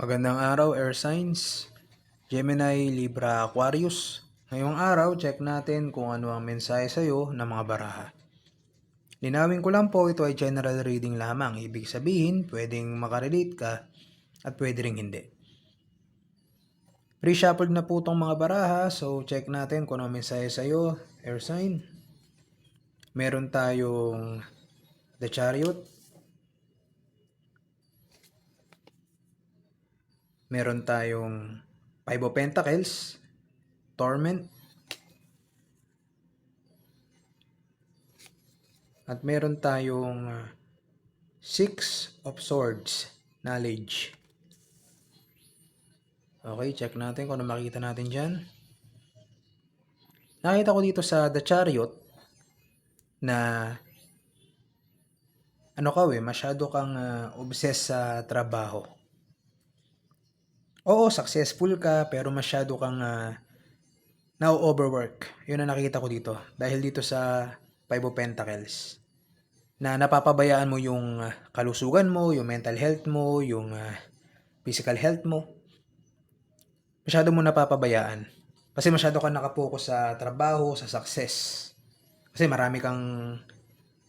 Magandang araw, Air Signs. Gemini, Libra, Aquarius. Ngayong araw, check natin kung ano ang mensahe sa iyo ng mga baraha. Linawin ko lang po, ito ay general reading lamang. Ibig sabihin, pwedeng makarelate ka at pwede ring hindi. Reshuffled na po itong mga baraha, so check natin kung ano ang mensahe sa iyo, Air Sign. Meron tayong The Chariot, meron tayong Five of Pentacles, Torment, at meron tayong uh, Six of Swords, Knowledge. Okay, check natin kung ano makita natin dyan. Nakita ko dito sa The Chariot na ano ka eh, masyado kang uh, obsessed sa trabaho. Oo, successful ka, pero masyado kang uh, na-overwork. Yun ang nakita ko dito. Dahil dito sa Five of Pentacles. Na napapabayaan mo yung uh, kalusugan mo, yung mental health mo, yung uh, physical health mo. Masyado mo napapabayaan. Kasi masyado kang nakapokus sa trabaho, sa success. Kasi marami kang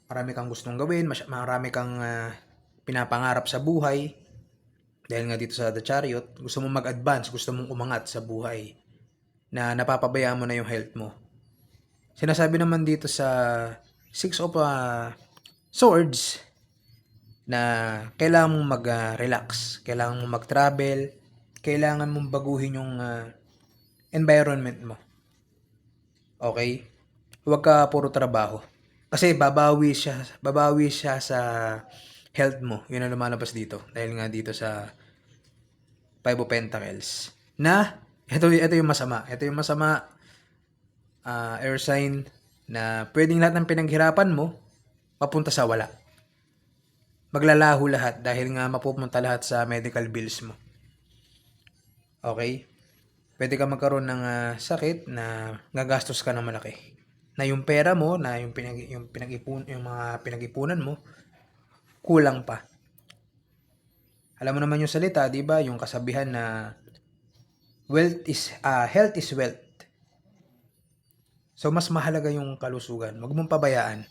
marami kang gustong gawin, marami kang uh, pinapangarap sa buhay dahil nga dito sa The Chariot, gusto mong mag-advance, gusto mong umangat sa buhay na napapabayaan mo na yung health mo. Sinasabi naman dito sa Six of uh, Swords na kailangan mong mag-relax, kailangan mong mag-travel, kailangan mong baguhin yung uh, environment mo. Okay? Huwag ka puro trabaho. Kasi babawi siya, babawi siya sa health mo. Yun ang lumalabas dito. Dahil nga dito sa Five of Pentacles. Na, ito, ito yung masama. Ito yung masama uh, air sign na pwedeng lahat ng pinaghirapan mo mapunta sa wala. Maglalaho lahat dahil nga mapupunta lahat sa medical bills mo. Okay? Pwede ka magkaroon ng uh, sakit na gagastos ka ng malaki. Na yung pera mo, na yung pinag yung pinag-ipon yung mga pinag-ipunan mo kulang pa. Alam mo naman yung salita, 'di ba? Yung kasabihan na wealth is uh, health is wealth. So mas mahalaga yung kalusugan. Huwag mong pabayaan.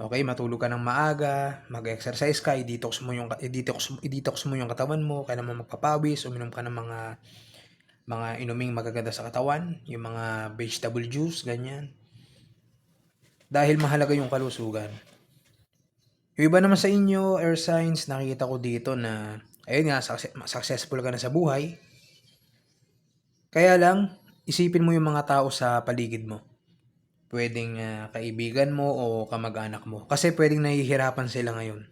Okay, matulog ka ng maaga, mag-exercise ka, i-detox mo yung i-detox, i-detox mo yung katawan mo, kailan mo magpapawis, uminom ka ng mga mga inuming magaganda sa katawan, yung mga vegetable juice, ganyan. Dahil mahalaga yung kalusugan. Yung iba naman sa inyo, air signs, nakikita ko dito na, ayun nga, successful ka na sa buhay. Kaya lang, isipin mo yung mga tao sa paligid mo. Pwedeng uh, kaibigan mo o kamag-anak mo. Kasi pwedeng nahihirapan sila ngayon.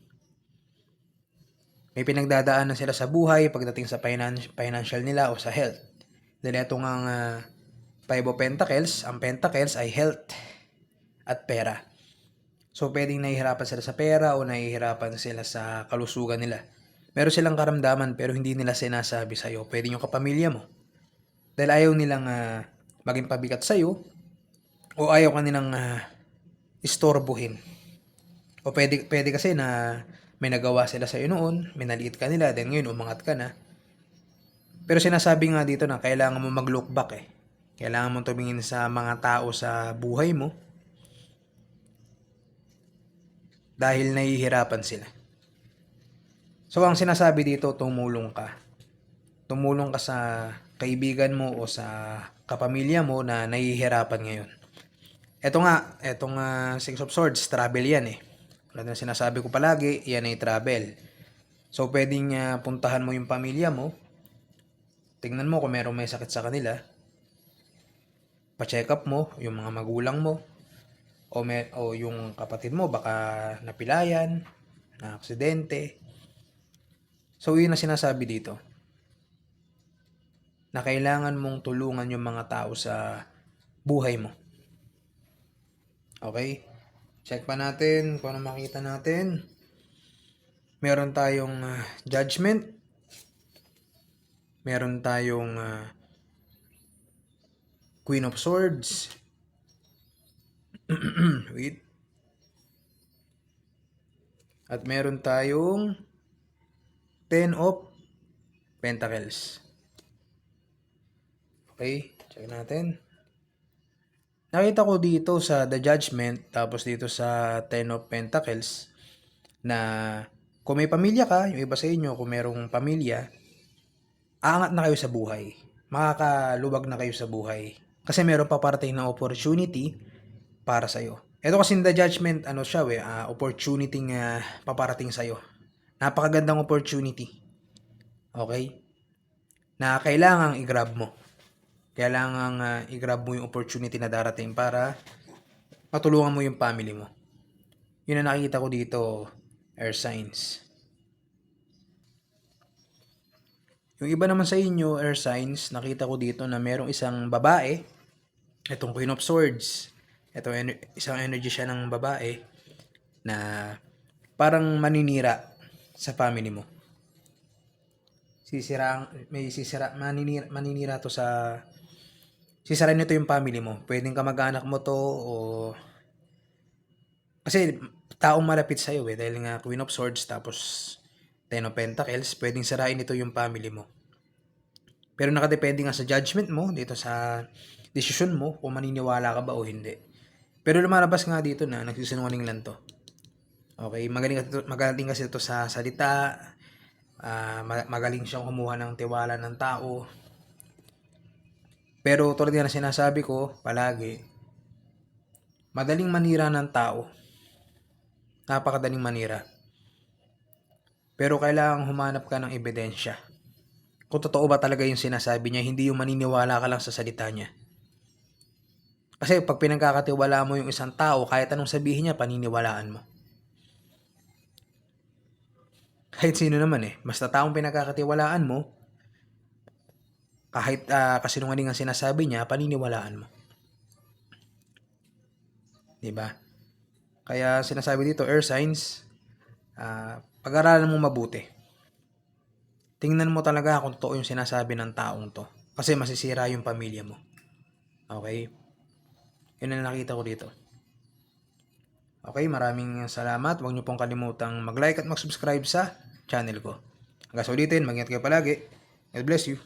May pinagdadaanan sila sa buhay pagdating sa finan- financial nila o sa health. Dahil ito nga uh, Five of Pentacles, ang Pentacles ay health at pera. So, pwedeng nahihirapan sila sa pera o nahihirapan sila sa kalusugan nila. Meron silang karamdaman pero hindi nila sinasabi sa'yo. Pwede yung kapamilya mo. Dahil ayaw nilang uh, maging pabigat sa'yo o ayaw ka nilang uh, istorbohin. O pwede, pwede kasi na may nagawa sila sa'yo noon, minaliit ka nila, then ngayon umangat ka na. Pero sinasabi nga dito na kailangan mo mag-look back eh. Kailangan mo tumingin sa mga tao sa buhay mo dahil nahihirapan sila. So, ang sinasabi dito, tumulong ka. Tumulong ka sa kaibigan mo o sa kapamilya mo na nahihirapan ngayon. Ito nga, etong uh, Six of Swords, travel yan eh. Tulad na sinasabi ko palagi, yan ay travel. So, pwedeng uh, puntahan mo yung pamilya mo. Tingnan mo kung meron may sakit sa kanila. Pa-check up mo yung mga magulang mo o, may, o yung kapatid mo baka napilayan, na aksidente. So, yun na sinasabi dito. Na kailangan mong tulungan yung mga tao sa buhay mo. Okay? Check pa natin kung ano makita natin. Meron tayong uh, judgment. Meron tayong uh, Queen of Swords. Wait. At meron tayong 10 of Pentacles. Okay, check natin. Nakita ko dito sa The Judgment, tapos dito sa Ten of Pentacles, na kung may pamilya ka, yung iba sa inyo, kung merong pamilya, aangat na kayo sa buhay. Makakaluwag na kayo sa buhay. Kasi meron pa parating na opportunity para sa'yo. Ito kasi The Judgment, ano siya we, ah, opportunity nga paparating sa'yo. Napakagandang opportunity. Okay? Na kailangang i-grab mo. Kailangan uh, i-grab mo yung opportunity na darating para matulungan mo yung family mo. Yun ang nakikita ko dito, air signs. Yung iba naman sa inyo, air signs, nakita ko dito na merong isang babae, itong Queen of Swords, ito isang energy siya ng babae na parang maninira sa family mo. Sisira, may sisira, maninira, maninira to sa sisira nito yung family mo. Pwedeng kamag-anak mo to o kasi taong malapit sa iyo eh dahil nga Queen of Swords tapos Ten of Pentacles, pwedeng sirain ito yung family mo. Pero nakadepende nga sa judgment mo dito sa desisyon mo kung maniniwala ka ba o hindi. Pero lumalabas nga dito na nagsisinungaling lang to. Okay, magaling magaling kasi ito sa salita. ma- magaling siyang kumuha ng tiwala ng tao. Pero tulad nga na sinasabi ko palagi, madaling manira ng tao. Napakadaling manira. Pero kailangan humanap ka ng ebidensya. Kung totoo ba talaga yung sinasabi niya, hindi yung maniniwala ka lang sa salita niya. Kasi pag pinagkakatiwala mo yung isang tao, kahit anong sabihin niya, paniniwalaan mo. Kahit sino naman eh. Basta taong pinagkakatiwalaan mo, kahit uh, kasinungaling ang sinasabi niya, paniniwalaan mo. 'Di ba? Kaya sinasabi dito, air signs, ah, pag-aralan mo mabuti. Tingnan mo talaga kung totoo yung sinasabi ng taong to. Kasi masisira yung pamilya mo. Okay? Yun ang nakita ko dito. Okay, maraming salamat. Huwag niyo pong kalimutang mag-like at mag-subscribe sa channel ko. Hanggang sa ulitin, mag-ingat kayo palagi. God bless you.